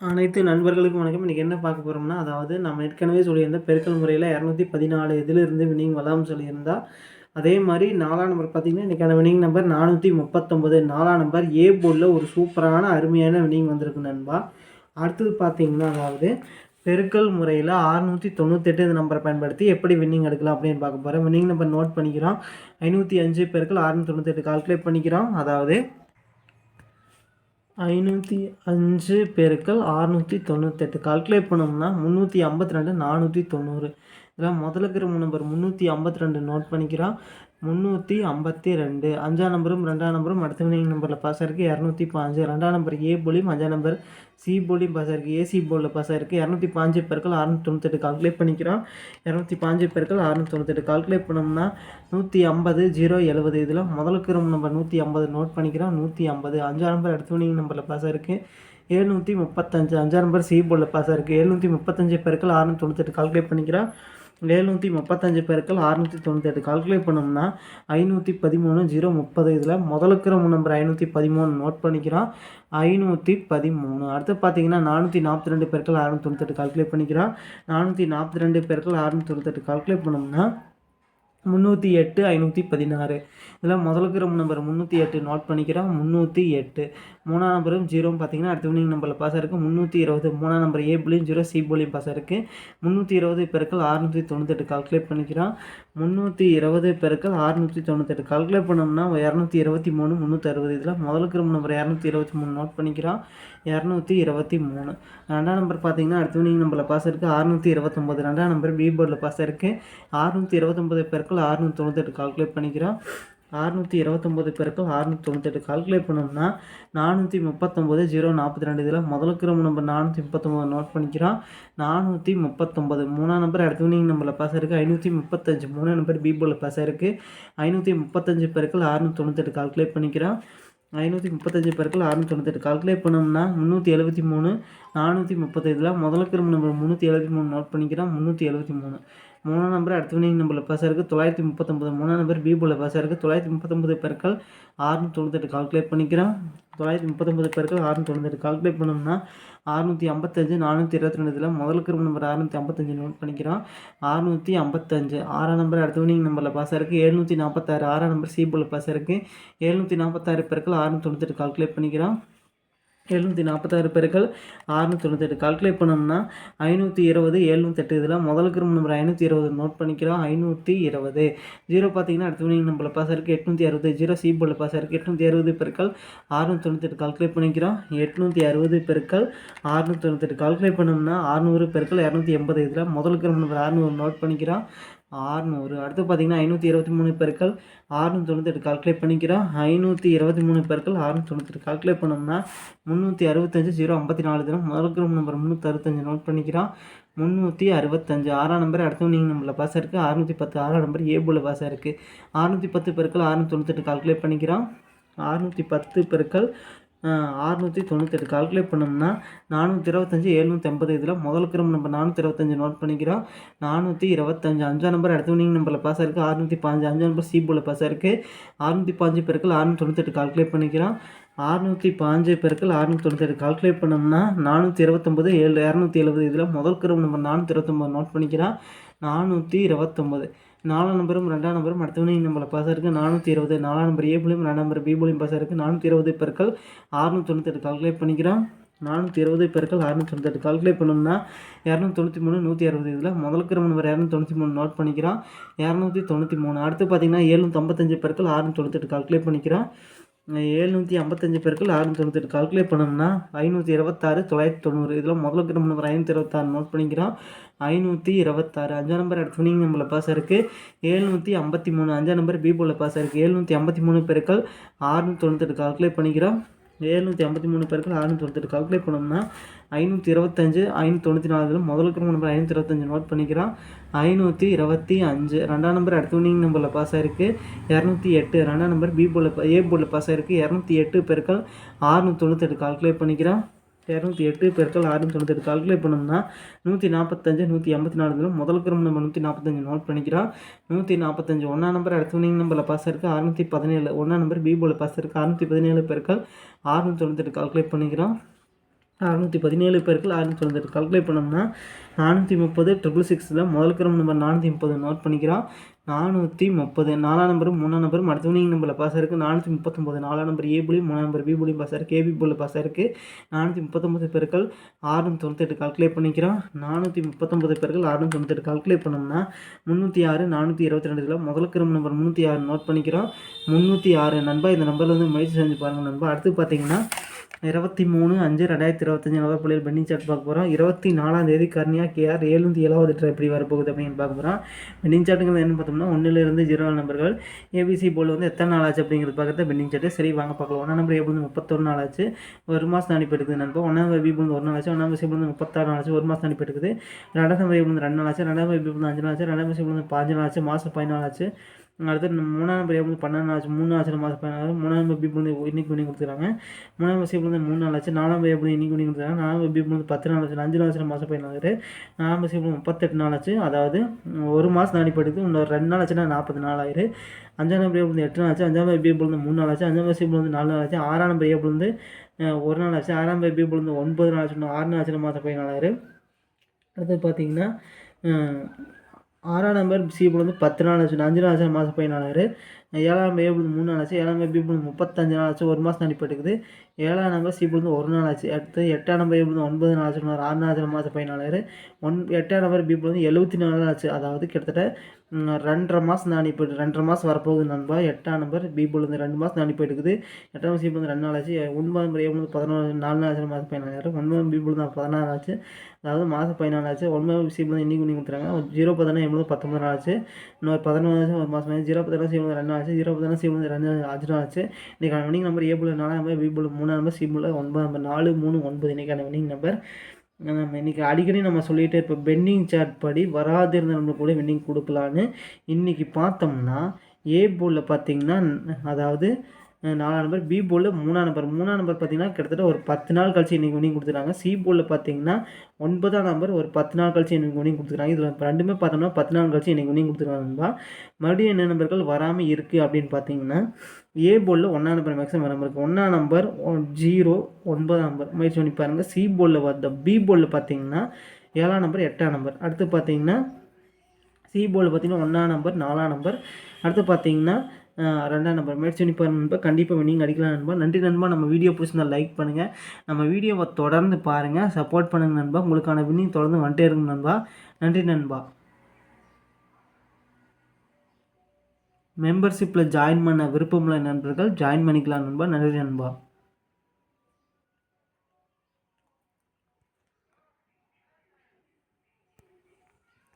அனைத்து நண்பர்களுக்கும் வணக்கம். இன்றைக்கி என்ன பார்க்க போகிறோம்னா அதாவது நம்ம ஏற்கனவே சொல்லியிருந்த பெருக்கல் முறையில் இரநூத்தி பதினாலு இதிலிருந்து வினிங் வரலாம்னு சொல்லியிருந்தா அதே மாதிரி நாலாம் நம்பர் பார்த்திங்கன்னா இன்றைக்கான வினிங் நம்பர் நானூற்றி முப்பத்தொம்பது நாலாம் நம்பர் ஏ போர்டில் ஒரு சூப்பரான அருமையான வினிங் வந்திருக்கு நண்பா. அடுத்தது பார்த்திங்கன்னா அதாவது பெருக்கல் முறையில் அறுநூற்றி தொண்ணூத்தெட்டு இந்த நம்பரை பயன்படுத்தி எப்படி வின்னிங் எடுக்கலாம் அப்படின்னு பார்க்க போகிறேன் வின்னிங் நம்பர் நோட் பண்ணிக்கிறோம். ஐநூற்றி அஞ்சு பெருக்கள் அறுநூற்றி தொண்ணூத்தெட்டு கால்குலேட் பண்ணிக்கிறோம். அதாவது ஐநூற்றி அஞ்சு பெருக்கள் அறுநூற்றி தொண்ணூத்தெட்டு கால்குலேட் பண்ணோம்னா முந்நூற்றி ஐம்பத்தி ரெண்டு நானூற்றி தொண்ணூறு. இதில் முதல்ல இருக்கிற நம்பர் முந்நூற்றி ஐம்பத்தி ரெண்டு நோட் பண்ணிக்கிறோம். முந்நூற்றி ஐம்பத்தி ரெண்டு. அஞ்சாம் நம்பரும் ரெண்டாம் நம்பரும் அடுத்த வினிங் நம்பரில் பாஸ் இருக்குது இரநூத்தி பாஞ்சு. ரெண்டாம் நம்பர் ஏ போலியும் அஞ்சாம் நம்பர் சி போலியும் பாஸ் இருக்குது ஏசி போலில் பாஸ் இருக்குது இரநூத்தி பாஞ்சு பேருக்கள் அறுநூத்தி தொண்ணூத்தெட்டு கால்குலேட் பண்ணிக்கிறோம். இரநூத்தி பாஞ்சு பேருக்கள் அறுநூத்தி தொண்ணூத்தெட்டு கால்குலேட் பண்ணோம்னா நூற்றி ஐம்பது ஜீரோ எழுபது இதில் முதலுக்கு நம்பர் நூற்றி ஐம்பது நோட் பண்ணிக்கிறோம். நூற்றி ஐம்பது. அஞ்சாம் நம்பர் அடுத்த வினிங் நம்பரில் பாஸ் இருக்குது எழுநூற்றி முப்பத்தஞ்சு. அஞ்சாம் நம்பர் சி போலில் பாஸ் இருக்குது எழுநூற்றி முப்பத்தஞ்சு பேருக்கள் அறுநூத்தி தொண்ணூத்தெட்டு கால்குலேட் பண்ணிக்கிறோம். எழுநூற்றி முப்பத்தஞ்சு பேருக்கள் அறுநூற்றி தொண்ணூற்றி கால்குலேட் பண்ணோம்னா ஐநூற்றி பதிமூணு ஜீரோ முப்பது இதில் முதலுக்கிற நம்பர் ஐநூற்றி பதிமூணு நோட் பண்ணிக்கிறோம். ஐநூற்றி பதிமூணு. அடுத்து பார்த்தீங்கன்னா நானூற்றி நாற்பத்தி ரெண்டு பேருக்கள் அறுநூற்றி தொண்ணூற்றி கால்குலேட் பண்ணிக்கிறோம். நானூற்றி நாற்பத்தி ரெண்டு பேருக்கள் அறுநூற்றி தொண்ணூற்றி கால்குலேட் பண்ணோம்னா முந்நூற்றி எட்டு ஐநூற்றி பதினாறு. இதில் முதலுக்கு ரொம்ப நம்பர். முந்நூற்றி எட்டு நோட் பண்ணிக்கிறோம் முந்நூற்றி எட்டு. மூணாம் நம்பரும் ஜீரோன்னு பார்த்தீங்கன்னா அடுத்த வினிங் நம்பரில் பாஸ் இருக்குது முந்நூற்றி இருபது. மூணாம் நம்பர் ஏ புள்ளியும் ஜீரோ சி புள்ளியும் பாஸ் இருக்குது முந்நூற்றி இருபது பெருக்கள் அறுநூற்றி தொண்ணூத்தெட்டு கால்குலேட் பண்ணிக்கிறோம். முந்நூற்றி இருபது பெருக்கள் அறுநூற்றி தொண்ணூத்தெட்டு. கால்குலேட் பண்ணோம்னா இரநூத்தி இருபத்தி மூணு முந்நூற்றி அறுபது. இதில் முதலுக்கு ரொம்ப நம்பர் இரநூத்தி இருபத்தி மூணு நோட் பண்ணிக்கிறோம். இரநூத்தி இருபத்தி மூணு. ரெண்டாம் நம்பர் பார்த்தீங்கன்னா அடுத்த வினிங் நம்பரில் பாஸ் இருக்குது அறுநூற்றி இருபத்தொம்போது ரெண்டாம் நம்பர் பி போர்டில் பாஸ் இருக்குது அறுநூற்றி இருபத்தொம்பது பேருக்குள் அறுநூற்றி தொண்ணூத்தெட்டு கால்குலேட் பண்ணிக்கிறோம். அறுநூற்றி இருபத்தொம்போது பெருக்கள் அறுநூற்றி தொண்ணூத்தெட்டு கால்குலேட் பண்ணோம்னா நானூற்றி முப்பத்தொம்போது ஜீரோ நாற்பத்தி ரெண்டு. இதில் முதலுக்கு ரொம்ப நம்பர் நானூற்றி முப்பத்தொம்போது நோட் பண்ணிக்கிறோம். நானூற்றி முப்பத்தொம்போது மூணாம் நம்பர் அடுத்த வினிங் நம்பரில் பாஸ் இருக்குது ஐநூற்றி முப்பத்தஞ்சு. மூணாம் நம்பர் பீபோவில் பாஸ் இருக்குது ஐநூற்றி முப்பத்தஞ்சு பெருக்கள் அறுநூற்றி தொண்ணூத்தெட்டு கால்குலேட் பண்ணிக்கிறோம். ஐநூற்றி முப்பத்தஞ்சு பேருக்கள் அறுநூற்றி தொண்ணூத்தெட்டு. கால்குலேட் பண்ணோம்னா முந்நூற்றி எழுபத்தி மூணு நானூற்றி முப்பத்தைதில் முதலுக்கு நம்பர் முந்நூற்றி எழுபத்தி மூணு நோட் பண்ணிக்கிறோம் முந்நூற்றி எழுபத்தி மூணு. மூணாம் நம்பர் அடுத்த வினிங் நம்பரில் பாஸ் இருக்குது தொள்ளாயிரத்தி முப்பத்தொம்பது மூணாம் நம்பர் பி போல் பாஸ் இருக்குது தொள்ளாயிரத்தி முப்பத்தொம்பது பெருக்கள் ஆறுநூற்றி தொண்ணூத்தெட்டு கால்குலேட் பண்ணிக்கிறோம். தொள்ளாயிரத்தி முப்பத்தொம்பது பேருக்கு ஆறுநூற்றி தொண்ணூத்தெட்டு கால்குலேட் பண்ணோம்னா அறுநூற்றி ஐம்பத்தஞ்சு நானூற்றி இருபத்தி ரெண்டு இதில் கிரும நம்பர் அறுநூற்றி ஐம்பத்தஞ்சு நோட் பண்ணிக்கிறோம். அறுநூற்றி ஐம்பத்தஞ்சு ஆறாம் நம்பர் அடுத்த வினிங் நம்பரில் பாஸ் இருக்குது எழுநூற்றி நாற்பத்தாறு ஆறாம் நம்பர் சி போல் பாஸ் இருக்குது எழுநூற்றி நாற்பத்தாறு பேருக்கள் ஆறுநூற்றி தொண்ணூத்தெட்டு கால்குலேட் பண்ணிக்கிறோம். எழுநூற்றி நாற்பத்தாறு பேருக்கள் அறுநூற்றி தொண்ணூத்தெட்டு கால்குலேட் பண்ணோம்னா ஐநூற்றி இருபது எழுநூத்தெட்டு இதில் முதல் குரூப் நம்பர் ஐநூற்றி இருபது நோட் பண்ணிக்கிறோம். ஐநூற்றி இருபது. ஜீரோ பார்த்தீங்கன்னா அடுத்த வினிங் நம்பரில் பாஸ் இருக்குது எட்நூற்றி அறுபது. ஜீரோ சி போர்டில் பாஸ் இருக்குது எட்நூற்றி அறுபது பெருக்கள் அறுநூற்றி தொண்ணூத்தெட்டு கால்குலேட் பண்ணிக்கிறோம். எட்நூற்றி அறுபது பெருக்கள் அறுநூற்றி தொண்ணூத்தெட்டு கால்குலேட் பண்ணோம்னா அறுநூறு பெருக்கள் இரநூத்தி எண்பது இதில் முதல் குரூப் நம்பர் அறுநூறு நோட் பண்ணிக்கிறோம். ஆறுநூறு. அடுத்து பார்த்தீங்கன்னா ஐநூற்றி இருபத்தி மூணு பெருக்கள் ஆறுநூற்றி தொண்ணூத்தெட்டு கால்குலேட் பண்ணிக்கிறோம். ஐநூற்றி இருபத்தி மூணு பெருக்கள் ஆறுநூற்றி தொண்ணூற்றி கால்குலேட் பண்ணோம்னா முந்நூற்றி அறுபத்தஞ்சு ஜீரோ ஐம்பத்தி நாலு தினம். முதல் குரூப் நம்பர் முந்நூற்றி அறுபத்தஞ்சு நோட் பண்ணிக்கிறோம். முந்நூற்றி அறுபத்தஞ்சு. ஆறாம் நம்பர் அடுத்தவங்க நீங்கள் நம்பரில் பாஸ் இருக்குது அறுநூற்றி பத்து. ஆறாம் நம்பர் ஏபோல பாஸ் இருக்குது அறுநூற்றி பத்து பெருக்கள் ஆறுநூற்றி தொண்ணூத்தெட்டு கால்குலேட் பண்ணிக்கிறோம். அறுநூற்றி பத்து பெருக்கள் ஆறுநூற்றி தொண்ணூத்தெட்டு கால்குலேட் பண்ணோம்னா நானூற்றி இருபத்தஞ்சி எழுநூற்றி ஐம்பது இதில் முதல் கிரம் நம்பர் நானூற்றி இருபத்தஞ்சி நோட் பண்ணிக்கிறோம். நானூற்றி இருபத்தஞ்சு அஞ்சாம் நம்பர் அடுத்த வினிங் நம்பரில் பாஸ் இருக்குது அறுநூற்றி பாஞ்சு அஞ்சாம் நம்பர் சி போல் பாஸ் இருக்குது அறுநூற்றி பாஞ்சு பேருக்கு அறுநூற்றி தொண்ணூத்தெட்டு கால்குலேட் பண்ணிக்கிறோம். அறுநூற்றி பாஞ்சு பேருக்கு அறுநூற்றி தொண்ணூத்தெட்டு கால்குலேட் பண்ணோம்னா நானூற்றி இருபத்தொம்பது ஏழு இரநூத்தி எழுபது இதில் முதல் கிரம் நம்பர் நானூற்றி இருபத்தொம்பது நோட் பண்ணிக்கிறோம். நானூற்றி இருபத்தொம்பது நாலாம் நம்பரும் ரெண்டாம் நம்பரும் அடுத்த வினை நம்மளை பாஸ் இருக்குது நானூற்றி இருபது நாலாம் நம்பர் ஏ புலியும் ரெண்டாம் நம்பர் பி புலியும் பாஸ் இருக்குது நானூற்றி இருபது பெருக்கள் ஆறுநூற்றி தொண்ணூற்றி கால்குலேட் பண்ணிக்கிறோம். நானூற்றி இருபது பெருக்கள் அறுநூற்றி தொண்ணூற்றி கால்குலேட் பண்ணோம்னா இரநூத்தி தொண்ணூற்றி மூணு நூற்றி அறுபது இதில் முதல் கிரம நம்பர் இரநூத்தி தொண்ணூற்றி மூணு நோட் பண்ணிக்கிறோம். இரநூத்தி தொண்ணூற்றி மூணு. அடுத்து பார்த்தீங்கன்னா ஏழ்நூற்றி தொம்பத்தஞ்சு பெருக்கள் அறுநூற்றி தொண்ணூற்றி கால்குலேட் பண்ணிக்கிறோம். ஏழ்நூற்றி ஐம்பத்தஞ்சு பேருக்கள் ஆறுநூத்தி தொண்ணூற்றி கால்குலேட் பண்ணோம்னா ஐநூற்றி இருபத்தாறு தொள்ளாயிரத்தி தொண்ணூறு. இதில் முதல்ல கிராம் நம்பர் ஐநூற்றி இருபத்தாறு நோட் பண்ணிக்கிறோம். ஐநூற்றி இருபத்தாறு அஞ்சாம் நம்பர் அடுத்து வினிங் நம்பரில் பாஸ் இருக்குது ஏழ்நூற்றி ஐம்பத்தி மூணு அஞ்சாம் நம்பர் பி பாஸ் இருக்குது ஏழ்நூற்றி ஐம்பத்தி மூணு பேருக்கள் ஆறுநூற்றி தொண்ணூற்றி கால்குலேட் பண்ணிக்கிறோம். ஏழ்நூற்றி ஐம்பத்தி மூணு பேருக்கு ஆறுநூற்றி தொண்ணூற்றி கால்குலேட் பண்ணோம்னா ஐநூற்றி இருபத்தஞ்சு ஐநூற்றி தொண்ணூற்றி நாலு முதல் இருக்கிற நம்பர் ஐநூற்றி இருபத்தஞ்சு நோட் பண்ணிக்கிறோம். ஐநூற்றி இருபத்தி அஞ்சு ரெண்டாம் நம்பர் அடுத்த வினிங் நம்பரில் பாஸ் ஆயிருக்கு. இரநூத்தி எட்டு ரெண்டாம் நம்பர் பி போர்டில் ஏ போர்டில் பாஸ் ஆயிருக்கு. இரநூத்தி எட்டு பேருக்கள் ஆறுநூற்றி தொண்ணூற்றி கால்குலேட் பண்ணிக்கிறோம். இரநூத்தி எட்டு பெருக்கள் ஆறுநூத்தி தொண்ணூற்றி கால்குலேட் பண்ணோம்னா நூற்றி நாற்பத்தஞ்சு நூற்றி ஐம்பத்தி நாலு முதல் கிரம் நம்ம நூற்றி நாற்பத்தஞ்சு நோட் பண்ணிக்கிறோம் நூற்றி நாற்பத்தஞ்சு ஒன்றா நம்பர் அடுத்த வினிங் நம்பரில் பாஸ் இருக்குது அறுநூற்றி பதினேழு ஒன்றா நம்பர் பி போல் பாஸ் இருக்குது அறுநூற்றி பதினேழு பெருக்கள் ஆறுநூற்றி தொண்ணூற்றி கால்குலேட் பண்ணிக்கிறோம் அறுநூற்றி பதினேழு பேருக்கு ஆறுநூற்றி தொண்ணூத்தெட்டு கால்குலேட் பண்ணோம்னா நானூற்றி முப்பது ட்ரிபிள் சிக்ஸில் முதல் கிரம் நம்பர் நானூற்றி முப்பது நோட் பண்ணிக்கிறோம். நானூற்றி முப்பது நாலாம் நம்பரும் மூணாம் நம்பரும் அடுத்த வினிங் நம்பரில் பாஸ் இருக்குது நானூற்றி முப்பத்தொம்பது நாலாம் நம்பர் ஏ புலியும் மூணாம் நம்பர் பி புள்ளியும் பாஸ் இருக்குது ஏபி புள்ளி பாஸ் இருக்குது நானூற்றி முப்பத்தொம்பது பேருக்கள் ஆறுநூற்றி தொண்ணூத்தெட்டு கால்குலேட் பண்ணிக்கிறோம். நானூற்றி முப்பத்தொம்பது பேர்கள் ஆறுநூற்றி தொண்ணூத்தெட்டு கால்குலேட் பண்ணோம்னா முந்நூற்றி ஆறு நானூற்றி இருபத்தி ரெண்டு இதில் முதல் கிரம் நம்பர் முந்நூற்றி ஆறு நோட் பண்ணிக்கிறோம். முந்நூற்றி ஆறு நண்பா இந்த நம்பரில் வந்து முயற்சி செஞ்சு பாருங்கள் நண்பா. அடுத்து பார்த்தீங்கன்னா இருபத்தி மூணு அஞ்சு ரெண்டாயிரத்தி இருபத்தஞ்சி நவம்பர் புள்ளியில் பெண்ணிங் சார்ட் பார்க்க போகிறோம் இருபத்தி நாலாம் தேதி கர்னியா கேஆர் ஏழுந்து ஏழாவது ட்ரை எப்படி வரப்போகுது அப்படின்னு பார்க்க போகிறோம் பெண்டிங் சார்ட்டுங்கிறது என்ன பார்த்தோம்னா ஒன்றிலிருந்து ஜீரோ நம்பர்கள். ஏபிசி போல் வந்து எத்தனை நாள் ஆச்சு அப்படிங்கிறது பார்க்குறது பெண்ணிங் சார்ட்டு. சரி வாங்க பார்க்கலாம். ஒன்றாம் நம்பர் எப்படி முப்பத்தொரு நாள் ஆச்சு. ஒரு மாதம் தாண்டி நண்பா நண்பர் ஒன்றாம் பி வந்து ஒரு நாள் ஆச்சு. ஒன்றாம் சி வந்து முப்பத்தாறு நாள் ஆச்சு. ஒரு மாதம் தாண்டி போயிட்டு ரெண்டாம் நம்பர் எப்படி ரெண்டு நாள் ஆச்சு. ரெண்டாம் பி வந்து அஞ்சு நாள் ஆச்சு. ரெண்டாம் சி வந்து பாஞ்சு நாள் ஆச்சு. மாதம் பதினாலு ஆச்சு. அடுத்து மூணாம் நம்பர் எப்படி பன்னெண்டு ஆச்சு மூணு ஆச்சு மாதம் பதினாறு மூணாம் நம்பர் பி வந்து இன்னைக்கு பண்ணி கொடுத்துருக்காங்க மூணாம் நம்பர் சி வந்து மூணு நாள் ஆச்சு நாலாம் நம்பர் எப்படி இன்னைக்கு பண்ணி கொடுத்துருக்காங்க நாலாம் நம்பர் பி வந்து பத்து நாள் ஆச்சு அஞ்சு நாள் மாதம் பதினாறு நாலாம் நம்பர் சி முப்பத்தெட்டு நாள் ஆச்சு அதாவது ஒரு மாதம் நாடி இன்னொரு ரெண்டு நாள் ஆச்சுன்னா நாற்பது நாள் ஆயிரு அஞ்சாம் நம்பர் ஏ வந்து எட்டு நாள் ஆச்சு அஞ்சாம் நம்பர் பி வந்து மூணு நாள் ஆச்சு அஞ்சாம் நம்பர் சி வந்து நாலு நாள் ஆச்சு ஆறாம் நம்பர் ஏ வந்து ஒரு நாள் ஆச்சு ஆறாம் நம்பர் பி வந்து ஒன்பது நாள் ஆச்சு ஆறு நாள் ஆச்சு மாதம் பதினாலாயிரு அடுத்து பார்த்தீங்கன்னா ஆறாம் நம்பர் சி வந்து பத்து நாள் ஆச்சு. அஞ்சு நாள் ஆச்சு. மாதம் பதினாலாயிரம். ஏழாம் ஏ மூணு நாள் ஆச்சு. ஏழாம் பி முப்பத்தஞ்சு நாள் ஆச்சு. ஒரு மாதம் அனுப்பிட்டுக்குது ஏழாம் நம்பர் சி வந்து ஒரு நாள் ஆச்சு. அடுத்து எட்டாம் நம்பர் எப்படி ஒன்பது நாள் ஆச்சு ஆறு நாள் ஆச்சு. மாதம் பதினாலாயிரம். ஒன் எட்டாம் நம்பர் பி வந்து எழுபத்தி நாலு நாள் ஆச்சு. அதாவது கிட்டத்தட்ட ரெண்டரை மாதம் தாண்டி போய்ட்டு ரெண்டரை மாதம் வரப்போகுது நண்பா. எட்டாம் நம்பர் பி வந்து ரெண்டு மாதம் தாண்டி போயிட்டுக்குது எட்டாம் நம்பர் சி வந்து ரெண்டு நாள் ஆச்சு. ஒன்பதாம் நம்பர் எப்படி பதினாலு நாலு நாள் ஆச்சு. மாதம் பதினாலாயிரம். ஒன்பதாம் பி தான் பதினாறு ஆச்சு. அதாவது மாதம் பதினாலு ஆச்சு. ஒன்பதாம் சி வந்து இன்னைக்கு பண்ணி கொடுத்துறாங்க ஜீரோ பதினாறு எவ்வளோ பத்தொம்பது நாள் ஆச்சு. இன்னொரு பதினொன்று ஒரு மாதம் ஜீரோ பதினாறு சி ரெண்டு நாள் ஆச்சு ஜீரோ பதினாறு சி வந்து ரெண்டு அஞ்சு நாள் ஆச்சு. இன்றைக்கான வினிங் நம்பர் ஏ புள்ள நாலாம் நம்பர் பி புள்ள மூணாம் நம்பர் சி புள்ள ஒன்பது நம்பர் நாலு மூணு ஒன்பது இன்றைக்கான வினிங் நம்பர் நம்ம இன்றைக்கி அடிக்கடி நம்ம சொல்லிகிட்டே இப்போ பெண்டிங் சார்ட் படி வராதிருந்த நம்மளுக்கு கூட வின்னிங் கொடுக்கலான்னு இன்றைக்கி பார்த்தோம்னா ஏ போலில் பார்த்தீங்கன்னா அதாவது நாலாம் நம்பர் பி போலில் மூணாம் நம்பர் மூணாம் நம்பர் பார்த்தீங்கன்னா கிட்டத்தட்ட ஒரு பத்து நாள் கழிச்சு இன்றைக்கி வினிங் கொடுத்துருக்காங்க சி போலில் பார்த்தீங்கன்னா ஒன்பதாம் நம்பர் ஒரு பத்து நாள் கழிச்சு இன்றைக்கி வினிங் கொடுத்துருக்காங்க இதில் ரெண்டுமே பார்த்தோம்னா பத்து நாள் கழிச்சு இன்றைக்கி வினிங் கொடுத்துருக்காங்க மறுபடியும் என்ன நம்பர்கள் வராமல் இருக்குது அப்படின்னு பார்த்தீங்கன்னா ஏ போலில் ஒன்றாம் நம்பர் மேக்ஸிமம் நம்பர் இருக்குது ஒன்றாம் நம்பர் ஜீரோ ஒன்பதாம் நம்பர் முயற்சி பண்ணி பாருங்கள் சி போலில் வந்த பி போலில் பார்த்தீங்கன்னா ஏழாம் நம்பர் எட்டாம் நம்பர் அடுத்து பார்த்தீங்கன்னா சி போர்டில் பார்த்தீங்கன்னா ஒன்றாம் நம்பர் நாலாம் நம்பர் அடுத்து பார்த்தீங்கன்னா ரெண்டாம் நம்பர் மேட்ச் யூனிஃபார்ம் நண்பா. கண்டிப்பாக வினிங் அடிக்கலாம் நண்பா. நன்றி நண்பா. நம்ம வீடியோ பிடிச்சிருந்தா லைக் பண்ணுங்கள் நம்ம வீடியோவை தொடர்ந்து பாருங்கள் சப்போர்ட் பண்ணுங்கள் நண்பா. உங்களுக்கான வின்னிங் தொடர்ந்து வந்துட்டே இருக்கும் நண்பா. நன்றி நண்பா. மெம்பர்ஷிப்பில் ஜாயின் பண்ண விருப்பமுள்ள நண்பர்கள் ஜாயின் பண்ணிக்கலாம் நண்பா. நன்றி நண்பா.